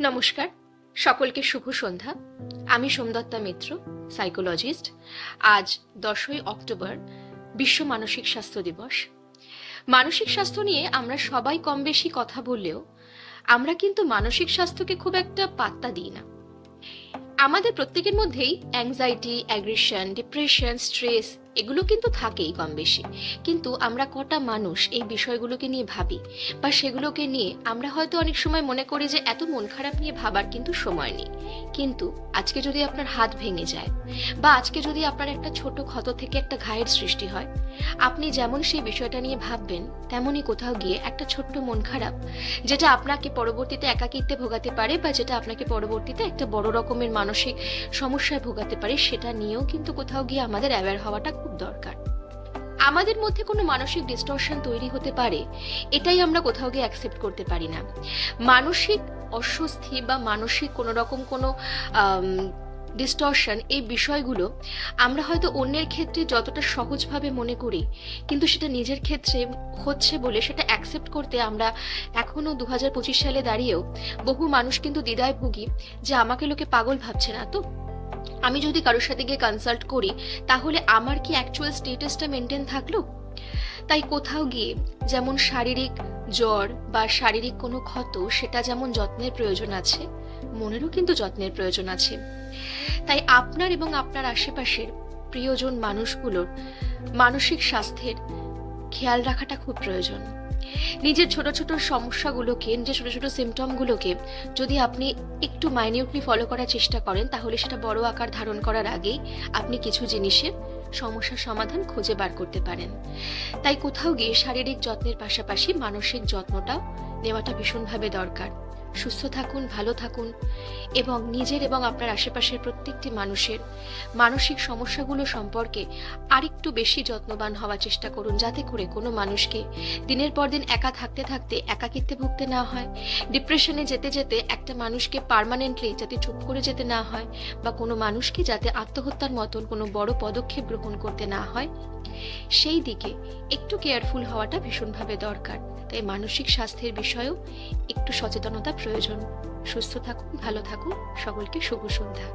নমস্কার, সকলকে শুভ সন্ধ্যা। আমি সোমদত্তা মিত্র সাইকোলজিস্ট আজ দশই অক্টোবর, বিশ্ব মানসিক স্বাস্থ্য দিবস। মানসিক স্বাস্থ্য নিয়ে আমরা সবাই কম বেশি কথা বললেও আমরা কিন্তু মানসিক স্বাস্থ্যকে খুব একটা পাত্তা দিই না। আমাদের প্রত্যেকের মধ্যেই অ্যাংজাইটি অ্যাগ্রেশন ডিপ্রেশন স্ট্রেস এগুলো কিন্তু থাকেই কম বেশি কিন্তু আমরা কটা মানুষ এই বিষয়গুলোকে নিয়ে ভাবি বা সেগুলোকে নিয়ে আমরা হয়তো অনেক সময় মনে করি যে এত মন খারাপ নিয়ে ভাবার কিন্তু সময় নেই। কিন্তু আজকে যদি আপনার হাত ভেঙে যায় বা আজকে যদি আপনার একটা ছোট ক্ষত থেকে একটা ঘায়ের সৃষ্টি হয়, আপনি যেমন সেই বিষয়টা নিয়ে ভাববেন, তেমনই কোথাও গিয়ে একটা ছোট্ট মন খারাপ যেটা আপনাকে পরবর্তীতে একাকিত্বে ভোগাতে পারে বা যেটা আপনাকে পরবর্তীতে একটা বড় রকমের মানসিক সমস্যায় ভোগাতে পারে, সেটা নিয়েও কিন্তু কোথাও গিয়ে আমাদের অ্যাওয়্যার হওয়াটা খুব দরকার। আমাদের মধ্যে কোনো মানসিক ডিস্টরশন তৈরি হতে পারে, এটাই আমরা কোথাও গিয়ে অ্যাকসেপ্ট করতে পারি না। মানসিক অস্বস্তি বা মানসিক কোনো রকম কোনো ডিস্টরশন এই বিষয়গুলো আমরা হয়তো অন্যের ক্ষেত্রে যতটা সহজভাবে মনে করি, কিন্তু সেটা নিজের ক্ষেত্রে হচ্ছে বলে সেটা অ্যাকসেপ্ট করতে আমরা এখনও দু সালে দাঁড়িয়েও বহু মানুষ কিন্তু দ্বিধায় ভুগি যে আমাকে লোকে পাগল ভাবছে না। তো আমি যদি কারোর সাথে গিয়ে কনসাল্ট করি, তাহলে আমার কি অ্যাকচুয়াল স্টেটাসটা মেনটেন থাকল? তাই কোথাও গিয়ে যেমন শারীরিক জ্বর বা শারীরিক কোনো ক্ষত, সেটা যেমন যত্নের প্রয়োজন আছে, মনেরও কিন্তু যত্নের প্রয়োজন আছে। তাই আপনার এবং আপনার আশেপাশের প্রিয়জন মানুষগুলোর মানসিক স্বাস্থ্যের খেয়াল রাখাটা খুব প্রয়োজন। নিজের ছোট ছোট সমস্যাগুলোকে, নিজের ছোট ছোট সিমটমগুলোকে যদি আপনি একটু মাইনিউটলি ফলো করার চেষ্টা করেন, তাহলে সেটা বড় আকার ধারণ করার আগেই আপনি কিছু জিনিসের সমস্যার সমাধান খুঁজে বার করতে পারেন। তাই কোথাও গিয়ে শারীরিক যত্নের পাশাপাশি মানসিক যত্নটাও নেওয়াটা ভীষণভাবে দরকার। সুস্থ থাকুন, ভালো থাকুন এবং নিজের এবং আপনার আশেপাশের প্রত্যেকটি মানুষের মানসিক সমস্যাগুলো সম্পর্কে আরেকটু বেশি যত্নবান হওয়ার চেষ্টা করুন যাতে করে কোনো মানুষকে দিনের পর দিন একা থাকতে থাকতে একাকিত্বে ভুগতে না হয় ডিপ্রেশনে যেতে যেতে একটা মানুষকে পার্মানেন্টলি যাতে চুপ করে যেতে না হয় বা কোনো মানুষকে যাতে আত্মহত্যার মতন কোনো বড় পদক্ষেপ গ্রহণ করতে না হয়, সেই দিকে একটু কেয়ারফুল হওয়াটা ভীষণভাবে দরকার। তাই মানসিক স্বাস্থ্যের বিষয়েও একটু সচেতনতা প্রয়োজন। সুস্থ থাকুন ভালো থাকুন সকলকে শুভ সন্ধ্যা।